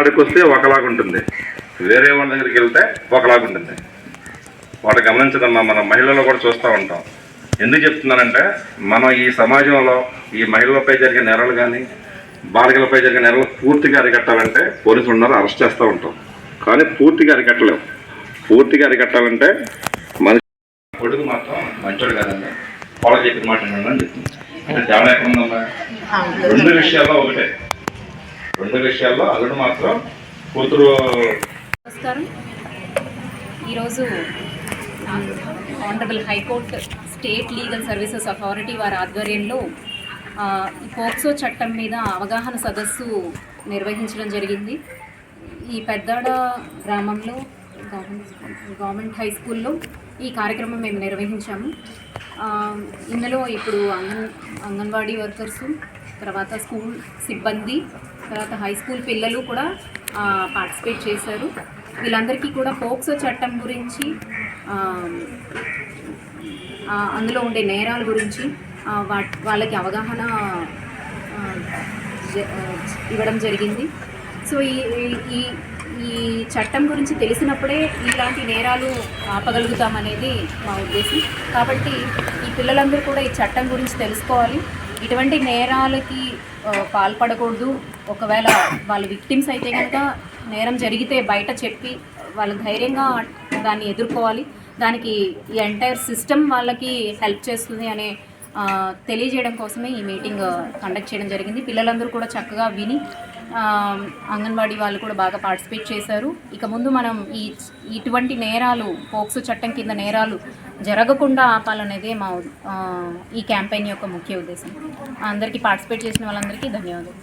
కాడికి వస్తే ఒకలాగా ఉంటుంది వేరే వాళ్ళ దగ్గరికి వెళ్తే ఒకలాగా ఉంటుంది వాటి గమనించదమ్మా మనం మహిళలు కూడా చూస్తూ ఉంటాం. ఎందుకు చెప్తున్నానంటే మనం ఈ సమాజంలో ఈ మహిళలపై జరిగే నేరాలు కానీ బాలికలపై జరిగే నేరాలు పూర్తిగా అరికట్టాలంటే పోలీసులు ఉన్నారు అరెస్ట్ చేస్తూ ఉంటాం. కానీ పూర్తిగా అరికట్టలేము పూర్తిగా అరికట్టాలంటే మనిషి కొడుకు మాత్రం మంచోడు కాదండి వాళ్ళకి చెప్పిన మాట అని చెప్తుంది అంటే తేడా ఎక్కడ ఉందమ్మా రెండు విషయాల్లో ఒకటే. రెండు విషయాల్లో అల్లుడు మాత్రం కూతురు నమస్కారం. ఈరోజు honourable high court state legal services authority వారి ఆధ్వర్యంలో ఈ పోక్సో చట్టం మీద అవగాహన సదస్సు నిర్వహించడం జరిగింది. ఈ పెద్దాడ గ్రామంలో గవర్నమెంట్ హై స్కూల్లో ఈ కార్యక్రమం మేము నిర్వహించాము. ఇందులో ఇప్పుడు అంగన్ అంగన్వాడీ వర్కర్సు తర్వాత స్కూల్ సిబ్బంది తర్వాత హై స్కూల్ పిల్లలు కూడా పార్టిసిపేట్ చేశారు. వీళ్ళందరికీ కూడా పోక్సో చట్టం గురించి అందులో ఉండే నేరాల గురించి వా- వాళ్ళకి అవగాహన జ- ఇవ్వడం జరిగింది. సో ఈ ఈ- ఈ ఈ చట్టం గురించి తెలిసినప్పుడే ఇలాంటి నేరాలు ఆపగలుగుతామనేది మా ఉద్దేశం. కాబట్టి ఈ పిల్లలందరూ కూడా ఈ చట్టం గురించి తెలుసుకోవాలి. ఇటువంటి నేరాలకి పాల్పడకూడదు. ఒకవేళ వాళ్ళు విక్టిమ్స్ అయితే కనుక నేరం జరిగితే బయట చెప్పి వాళ్ళు ధైర్యంగా దాన్ని ఎదుర్కోవాలి. దానికి ఈ ఎంటైర్ సిస్టమ్ వాళ్ళకి హెల్ప్ చేస్తుంది అనే తెలియజేయడం కోసమే ఈ మీటింగ్ కండక్ట్ చేయడం జరిగింది. పిల్లలందరూ కూడా చక్కగా విని అంగన్వాడీ వాళ్ళు కూడా బాగా పార్టిసిపేట్ చేశారు. ఇక ముందు మనం ఈ ఇటువంటి నేరాలు పోక్సో చట్టం కింద నేరాలు జరగకుండా ఆపాలనేదే మా ఈ క్యాంపెయిన్ యొక్క ముఖ్య ఉద్దేశం. అందరికీ పార్టిసిపేట్ చేసిన వాళ్ళందరికీ ధన్యవాదాలు.